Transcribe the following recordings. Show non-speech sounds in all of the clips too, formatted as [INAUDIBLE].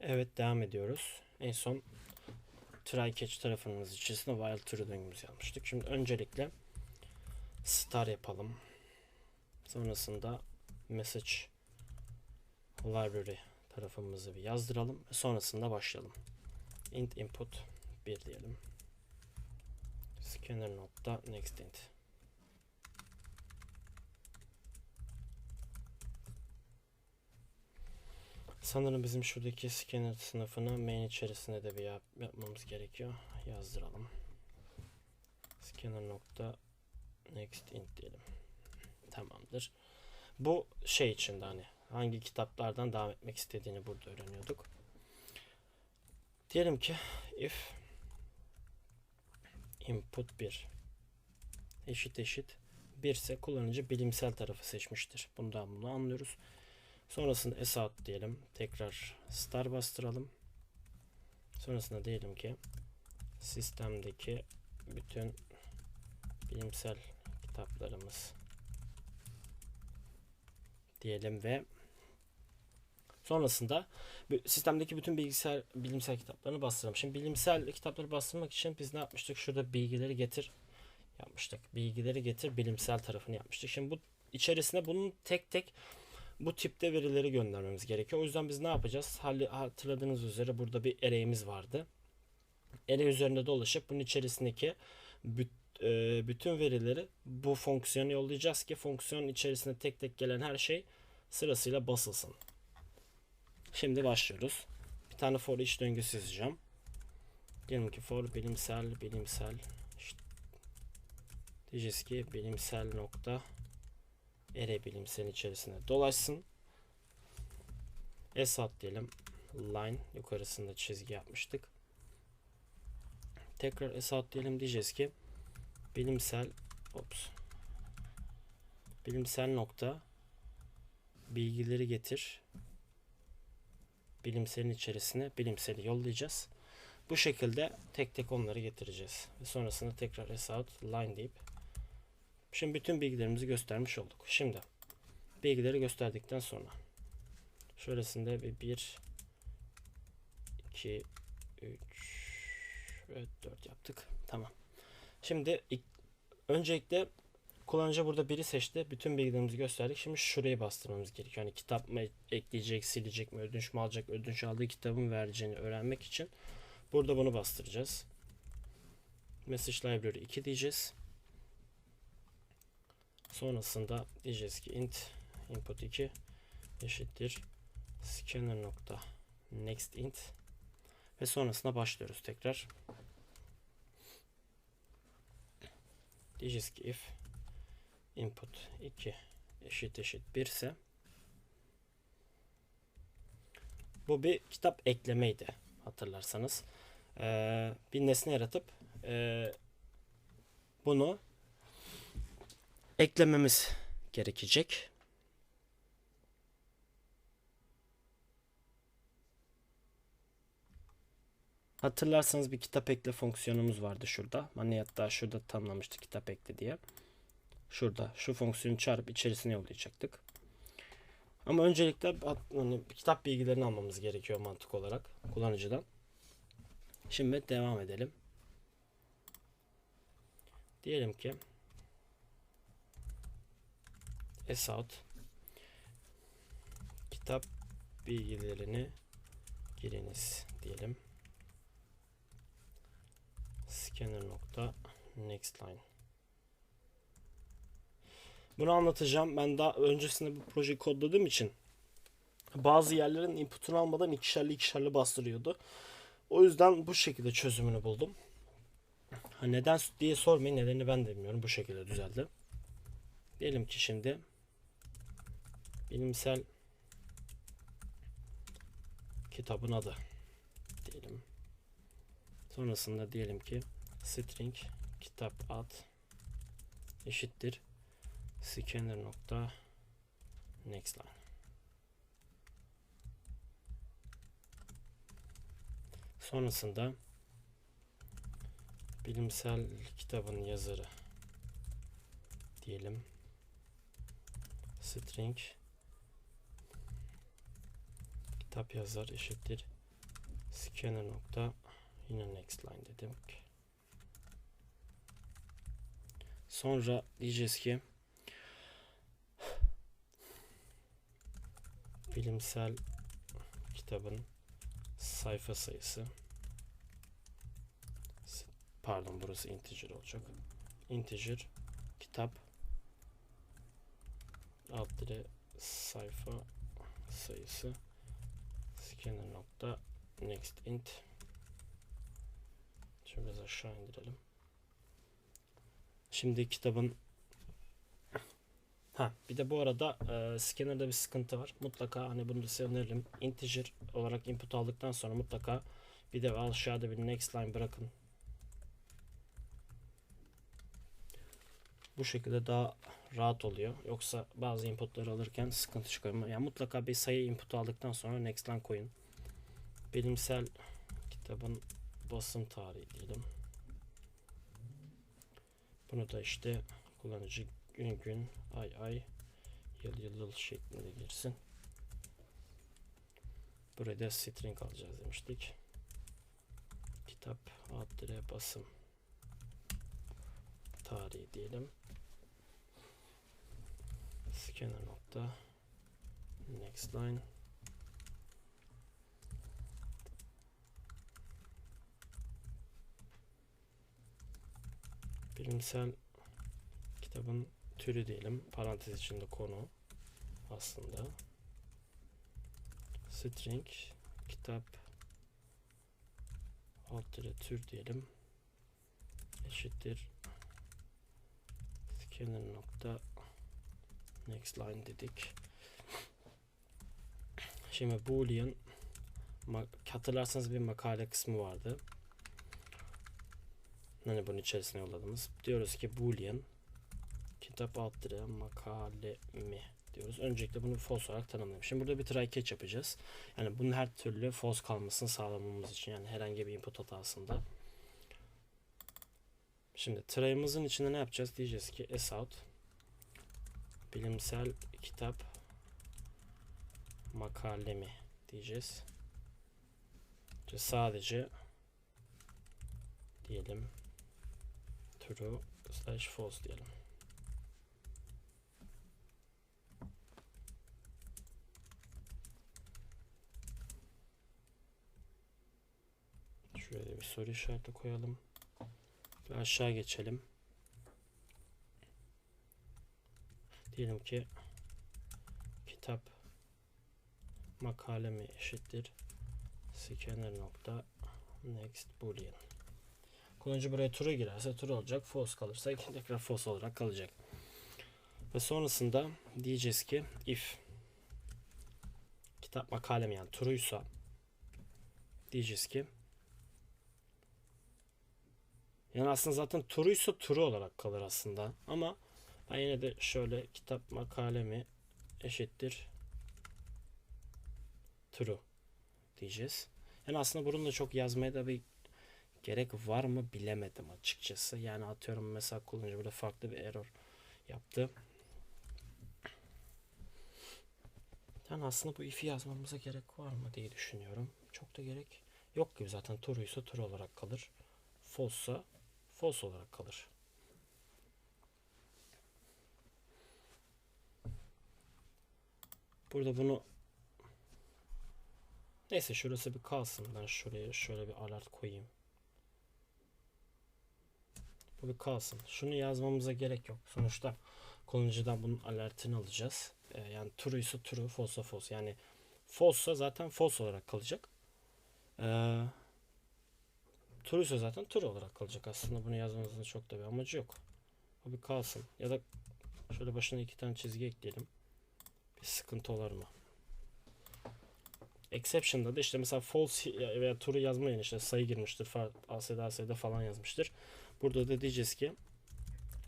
Evet devam ediyoruz. En son try catch tarafımız içerisinde while true döngümüzü yapmıştık. Şimdi öncelikle star yapalım. Sonrasında message library tarafımızı bir yazdıralım. Sonrasında başlayalım. int input 1 diyelim. Scanner nokta next int. Sanırım bizim şuradaki scanner sınıfını main içerisinde de bir yap yapmamız gerekiyor. Yazdıralım. Scanner nokta next int diyelim. Tamamdır. Bu şey içinde hani hangi kitaplardan devam etmek istediğini burada öğreniyorduk. Diyelim ki if input 1 eşit eşit 1 ise kullanıcı bilimsel tarafı seçmiştir. Bundan bunu anlıyoruz. Sonrasında s out diyelim. Tekrar star bastıralım. Sonrasında diyelim ki sistemdeki bütün bilimsel kitaplarımız diyelim ve sonrasında sistemdeki bütün bilgisayar bilimsel kitaplarını bastıralım. Şimdi bilimsel kitapları bastırmak için biz ne yapmıştık? Şurada bilgileri getir yapmıştık. Bilgileri getir bilimsel tarafını yapmıştık. Şimdi bu içerisine bunun tek tek bu tipte verileri göndermemiz gerekiyor. O yüzden biz ne yapacağız? Hatırladığınız üzere burada bir array'imiz vardı. Array üzerinde dolaşıp bunun içerisindeki e, bütün verileri bu fonksiyona yollayacağız ki fonksiyon içerisinde tek tek gelen her şey sırasıyla basılsın. Şimdi başlıyoruz. Bir tane for each döngüsü yazacağım. Diyelim ki for bilimsel bilimsel işte diyeceğiz ki bilimsel nokta ere bilimsel içerisinde dolaşsın. Esat diyelim. Line yukarısında çizgi yapmıştık. Tekrar esat diyelim diyeceğiz ki bilimsel ops bilimsel nokta bilgileri getir bilimselin içerisine bilimseli yollayacağız. Bu şekilde tek tek onları getireceğiz. Ve sonrasında tekrar esat line deyip Şimdi bütün bilgilerimizi göstermiş olduk. Şimdi bilgileri gösterdikten sonra şöylesinde bir 1 2 3 ve 4 yaptık. Tamam. Şimdi ilk- öncelikle kullanıcı burada biri seçti. Bütün bilgilerimizi gösterdik. Şimdi şurayı bastırmamız gerekiyor. Yani kitap mı ekleyecek, silecek mi, ödünç mü alacak, ödünç aldığı kitabın vereceğini öğrenmek için burada bunu bastıracağız. Message Library 2 diyeceğiz. Sonrasında diyeceğiz ki int input 2 eşittir scanner nokta next int ve sonrasında başlıyoruz tekrar. Diyeceğiz ki if input 2 eşit eşit 1 ise bu bir kitap eklemeydi hatırlarsanız. Ee, bir nesne yaratıp ee, bunu eklememiz gerekecek. Hatırlarsanız bir kitap ekle fonksiyonumuz vardı şurada. Hani hatta şurada tanımlamıştık kitap ekle diye. Şurada şu fonksiyonu çağırıp içerisine yollayacaktık. Ama öncelikle hani kitap bilgilerini almamız gerekiyor mantık olarak kullanıcıdan. Şimdi devam edelim. Diyelim ki Esat kitap bilgilerini giriniz diyelim. Scanner nokta next line. Bunu anlatacağım. Ben daha öncesinde bu projeyi kodladığım için bazı yerlerin inputunu almadan ikişerli ikişerli bastırıyordu. O yüzden bu şekilde çözümünü buldum. Ha neden diye sormayın. Nedenini ben de bilmiyorum. Bu şekilde düzeldi. Diyelim ki şimdi bilimsel kitabın adı diyelim. Sonrasında diyelim ki string kitap ad eşittir scanner nokta next. Sonrasında bilimsel kitabın yazarı diyelim string kitap yazar eşittir scanner nokta yine next line dedim. Sonra diyeceğiz ki bilimsel kitabın sayfa sayısı pardon burası integer olacak. Integer kitap alt sayfa sayısı scanner nokta next int Şimdi biraz aşağı indirelim. Şimdi kitabın Ha bir de bu arada e, scanner'da bir sıkıntı var. Mutlaka hani bunu da size öneririm. Integer olarak input aldıktan sonra mutlaka bir de aşağıda bir next line bırakın. Bu şekilde daha rahat oluyor. Yoksa bazı inputları alırken sıkıntı çıkıyor. Yani mutlaka bir sayı input aldıktan sonra next line koyun. Bilimsel kitabın basım tarihi diyelim. Bunu da işte kullanıcı gün gün, ay ay, yıl yıl yıl şeklinde girsin. Buraya da string alacağız demiştik. Kitap ad dire basım tarihi diyelim. Scanner nokta next line bilimsel kitabın türü diyelim. Parantez içinde konu aslında. String kitap alt tür diyelim. Eşittir scanner nokta next line dedik. Şimdi boolean hatırlarsanız bir makale kısmı vardı. Hani bunun içerisine yolladığımız. Diyoruz ki boolean kitap dire makale mi diyoruz. Öncelikle bunu false olarak tanımlayalım. Şimdi burada bir try catch yapacağız. Yani bunun her türlü false kalmasını sağlamamız için yani herhangi bir input hatasında. Şimdi try'ımızın içinde ne yapacağız? Diyeceğiz ki sout bilimsel kitap makale mi diyeceğiz. İşte sadece diyelim true slash false diyelim. Şöyle bir soru işareti koyalım. Ve aşağı geçelim. Diyelim ki kitap makale mi eşittir scanner nokta next boolean. Kullanıcı buraya true girerse true olacak. False kalırsa [LAUGHS] tekrar false olarak kalacak. Ve sonrasında diyeceğiz ki if kitap makale mi yani true'ysa diyeceğiz ki yani aslında zaten true'ysa true olarak kalır aslında. Ama ben yine de şöyle kitap makale mi eşittir true diyeceğiz. Yani aslında bunu da çok yazmaya da bir gerek var mı bilemedim açıkçası. Yani atıyorum mesela kullanıcı burada farklı bir error yaptı. Yani aslında bu if'i yazmamıza gerek var mı diye düşünüyorum. Çok da gerek yok gibi zaten true ise true olarak kalır. False'sa false olarak kalır. Burada bunu neyse şurası bir kalsın. Ben şuraya şöyle bir alert koyayım. Bu bir kalsın. Şunu yazmamıza gerek yok. Sonuçta kullanıcıdan bunun alertini alacağız. Ee, yani true ise true, false false. Yani false zaten false olarak kalacak. Ee, true ise zaten true olarak kalacak. Aslında bunu yazmamızın çok da bir amacı yok. O bir kalsın. Ya da şöyle başına iki tane çizgi ekleyelim. Sıkıntı olur mu? Exception'da da işte mesela false veya true yazmayın işte sayı girmiştir. ASD ASD falan yazmıştır. Burada da diyeceğiz ki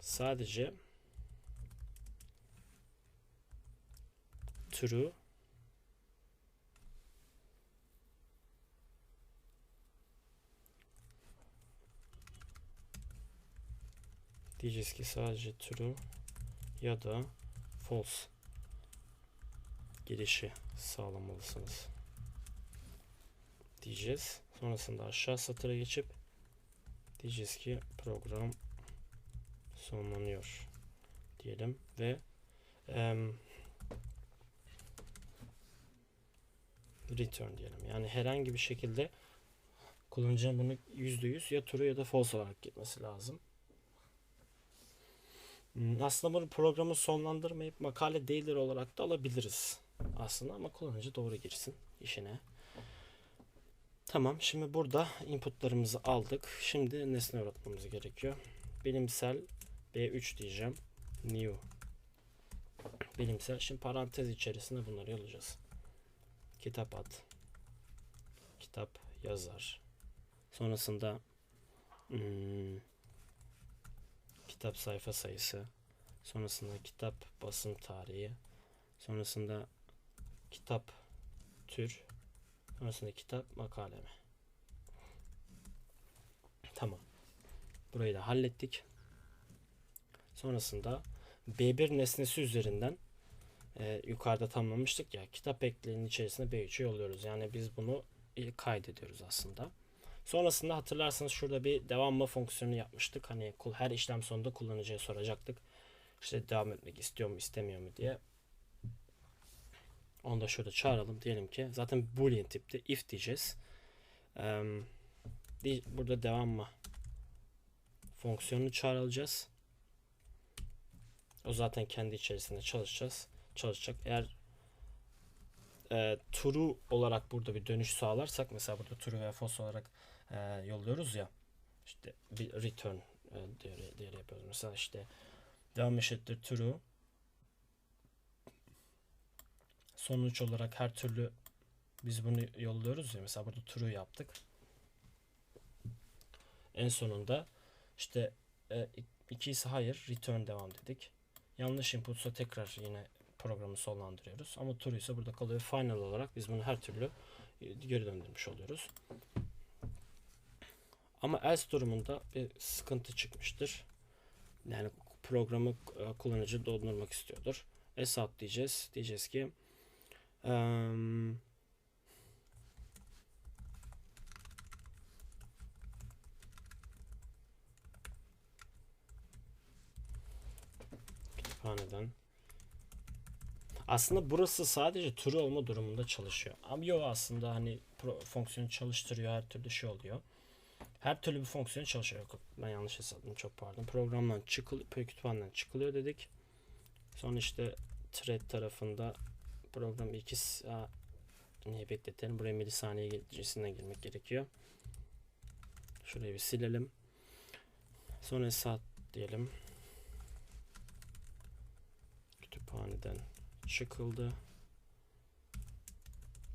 sadece true diyeceğiz ki sadece true ya da false girişi sağlamalısınız diyeceğiz. Sonrasında aşağı satıra geçip diyeceğiz ki program sonlanıyor diyelim ve em, return diyelim. Yani herhangi bir şekilde kullanıcının bunu %100 ya true ya da false olarak gitmesi lazım. Hmm, Aslında bunu programı sonlandırmayıp makale değildir olarak da alabiliriz aslında ama kullanıcı doğru girsin işine. Tamam şimdi burada inputlarımızı aldık. Şimdi nesne öğretmemiz gerekiyor. Bilimsel B3 diyeceğim. New. Bilimsel. Şimdi parantez içerisinde bunları yazacağız. Kitap ad. Kitap yazar. Sonrasında hmm, kitap sayfa sayısı. Sonrasında kitap basım tarihi. Sonrasında kitap tür. Sonrasında kitap makale mi? Tamam. Burayı da hallettik. Sonrasında B1 nesnesi üzerinden e, yukarıda tamamlamıştık ya kitap eklerinin içerisine B3'ü yolluyoruz. Yani biz bunu kaydediyoruz aslında. Sonrasında hatırlarsanız şurada bir devamlı fonksiyonu yapmıştık. Hani her işlem sonunda kullanıcıya soracaktık. İşte devam etmek istiyor mu istemiyor mu diye. Onu da şöyle çağıralım. Diyelim ki zaten boolean tipte if diyeceğiz. Burada devam mı fonksiyonunu çağrılacağız. O zaten kendi içerisinde çalışacağız. Çalışacak. Eğer e, true olarak burada bir dönüş sağlarsak mesela burada true veya false olarak e, yolluyoruz ya işte bir return e, değeri, değeri yapıyoruz. Mesela işte devam eşittir true sonuç olarak her türlü biz bunu yolluyoruz ya mesela burada true yaptık. En sonunda işte e, ise hayır return devam dedik. Yanlış inputsa tekrar yine programı sonlandırıyoruz. Ama true ise burada kalıyor. Final olarak biz bunu her türlü e, geri döndürmüş oluyoruz. Ama else durumunda bir sıkıntı çıkmıştır. Yani programı e, kullanıcı doldurmak istiyordur. Out diyeceğiz. Diyeceğiz ki em, kütüphaneden aslında burası sadece true olma durumunda çalışıyor. Ama yok aslında hani fonksiyonu çalıştırıyor her türlü şey oluyor. Her türlü bir fonksiyon çalışıyor. Yok, ben yanlış hesapladım çok pardon. Programdan çıkılıyor, kütüphaneden çıkılıyor dedik. Sonra işte thread tarafında program 2 saat niye bekletelim? Buraya milisaniye cinsinden girmek gerekiyor. Şurayı bir silelim. Sonra saat diyelim. Kütüphaneden çıkıldı.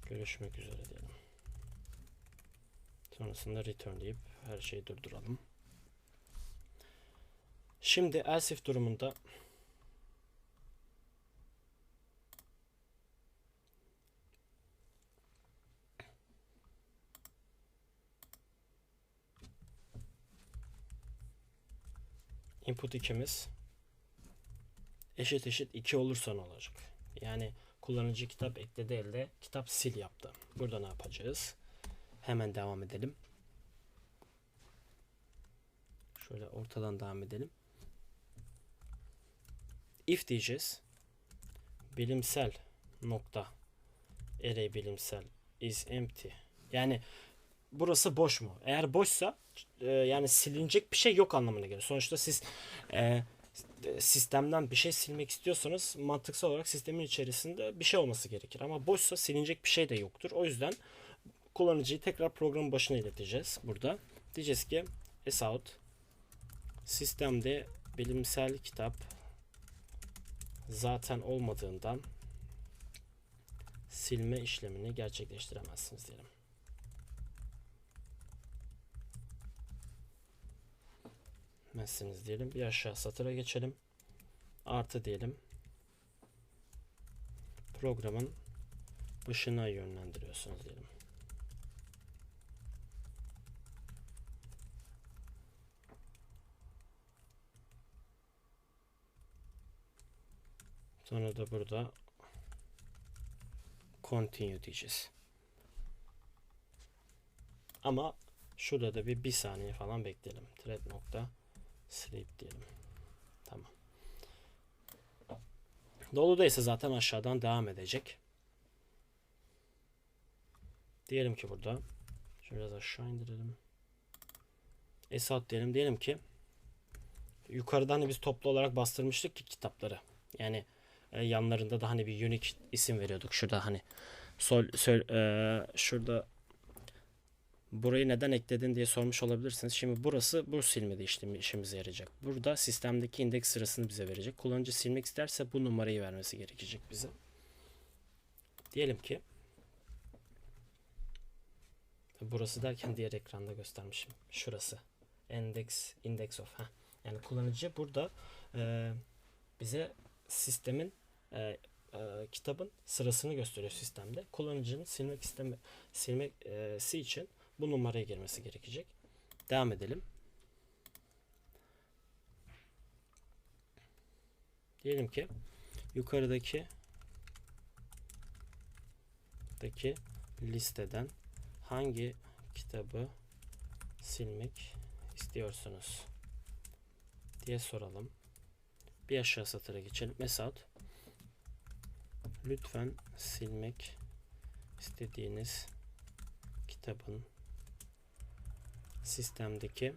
Görüşmek üzere diyelim. Sonrasında return deyip her şeyi durduralım. Şimdi else durumunda input 2'miz eşit eşit 2 olursa ne olacak? Yani kullanıcı kitap ekledi elde kitap sil yaptı. Burada ne yapacağız? Hemen devam edelim. Şöyle ortadan devam edelim. If diyeceğiz. Bilimsel nokta array bilimsel is empty. Yani burası boş mu? Eğer boşsa e, yani silinecek bir şey yok anlamına gelir. Sonuçta siz e, sistemden bir şey silmek istiyorsanız mantıksal olarak sistemin içerisinde bir şey olması gerekir. Ama boşsa silinecek bir şey de yoktur. O yüzden kullanıcıyı tekrar programın başına ileteceğiz burada. Diyeceğiz ki out sistemde bilimsel kitap zaten olmadığından silme işlemini gerçekleştiremezsiniz diyelim. Mesiniz diyelim. Bir aşağı satıra geçelim. Artı diyelim. Programın başına yönlendiriyorsunuz diyelim. Sonra da burada continue diyeceğiz. Ama şurada da bir bir saniye falan bekleyelim. Thread nokta sleep diyelim. Tamam. Doludaysa zaten aşağıdan devam edecek. Diyelim ki burada şöyle biraz aşağı indirelim. Esat diyelim. Diyelim ki yukarıdan hani biz toplu olarak bastırmıştık ki kitapları. Yani e, yanlarında da hani bir unique isim veriyorduk. Şurada hani sol, sol e, şurada burayı neden ekledin diye sormuş olabilirsiniz. Şimdi burası bu silmedi işlemi işimize yarayacak. Burada sistemdeki indeks sırasını bize verecek. Kullanıcı silmek isterse bu numarayı vermesi gerekecek bize. Diyelim ki burası derken diğer ekranda göstermişim. Şurası. Index index of. Heh. Yani kullanıcı burada e, bize sistemin e, e, kitabın sırasını gösteriyor sistemde. Kullanıcının silmek isteme silmesi için bu numaraya girmesi gerekecek. Devam edelim. Diyelim ki yukarıdaki daki listeden hangi kitabı silmek istiyorsunuz diye soralım. Bir aşağı satıra geçelim. Mesut lütfen silmek istediğiniz kitabın sistemdeki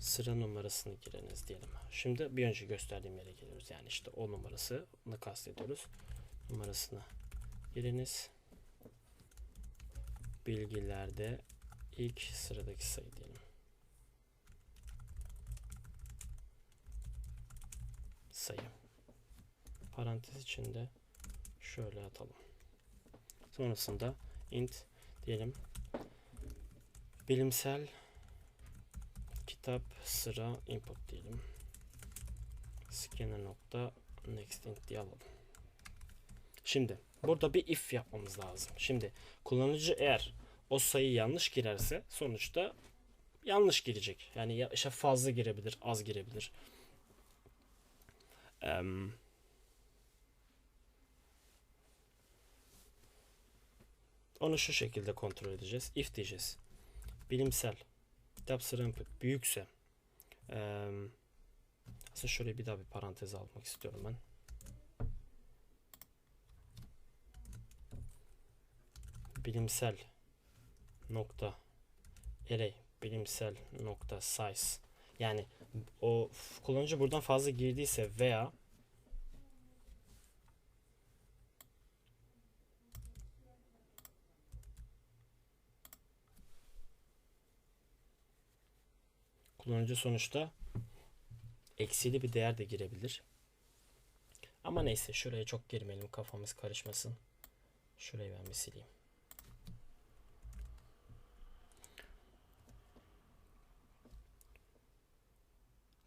sıra numarasını giriniz diyelim. Şimdi bir önce gösterdiğim yere geliyoruz. Yani işte o numarası onu kastediyoruz. Numarasını giriniz. Bilgilerde ilk sıradaki sayı diyelim. Sayı. Parantez içinde şöyle atalım. Sonrasında int diyelim. Bilimsel kitap sıra input diyelim. Scanner nokta next int diye alalım. Şimdi burada bir if yapmamız lazım. Şimdi kullanıcı eğer o sayıyı yanlış girerse sonuçta yanlış girecek. Yani ya işte fazla girebilir, az girebilir. Eee Onu şu şekilde kontrol edeceğiz. If diyeceğiz. Bilimsel. Kitap sıra input büyükse. Ee, aslında şöyle bir daha bir parantez almak istiyorum ben. Bilimsel nokta array bilimsel nokta size yani o kullanıcı buradan fazla girdiyse veya Kullanıcı sonuçta eksili bir değer de girebilir. Ama neyse şuraya çok girmeyelim kafamız karışmasın. Şurayı ben bir sileyim.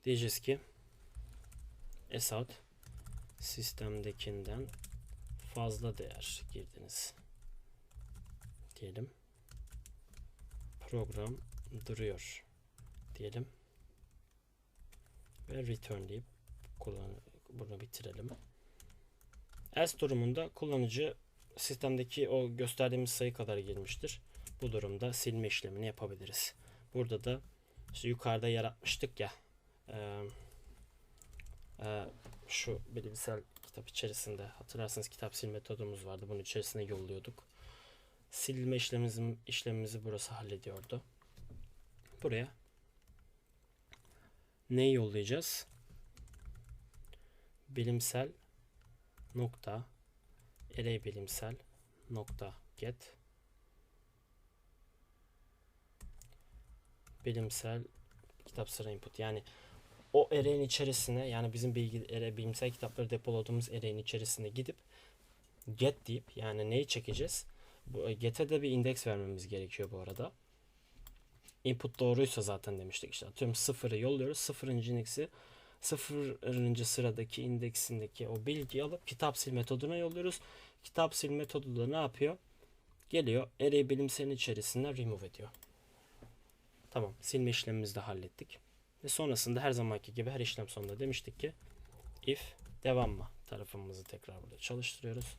Diyeceğiz ki Esat sistemdekinden fazla değer girdiniz. Diyelim. Program duruyor diyelim. Ve return deyip kullan bunu bitirelim. Else durumunda kullanıcı sistemdeki o gösterdiğimiz sayı kadar girmiştir. Bu durumda silme işlemini yapabiliriz. Burada da işte yukarıda yaratmıştık ya e, e, şu bilimsel kitap içerisinde hatırlarsanız kitap sil metodumuz vardı. Bunun içerisine yolluyorduk. Silme işlemimizi, işlemimizi burası hallediyordu. Buraya neyi yollayacağız? Bilimsel nokta array bilimsel nokta get bilimsel kitap sıra input yani o array'in içerisine yani bizim bilgi array, bilimsel kitapları depoladığımız array'in içerisine gidip get deyip yani neyi çekeceğiz? Bu get'e de bir indeks vermemiz gerekiyor bu arada. Input doğruysa zaten demiştik işte. Atıyorum sıfırı yolluyoruz. Sıfırıncı indeksi sıfırıncı sıradaki indeksindeki o bilgiyi alıp kitap sil metoduna yolluyoruz. Kitap sil metodu da ne yapıyor? Geliyor array bilimselin içerisinde remove ediyor. Tamam silme işlemimizi de hallettik. Ve sonrasında her zamanki gibi her işlem sonunda demiştik ki if devam mı tarafımızı tekrar burada çalıştırıyoruz.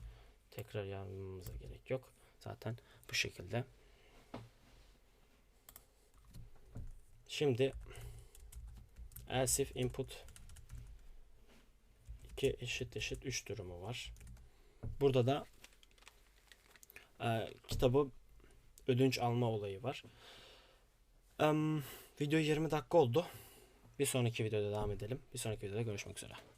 Tekrar yazmamıza gerek yok. Zaten bu şekilde Şimdi else if input 2 eşit eşit 3 durumu var. Burada da e, kitabı ödünç alma olayı var. Em, video 20 dakika oldu. Bir sonraki videoda devam edelim. Bir sonraki videoda görüşmek üzere.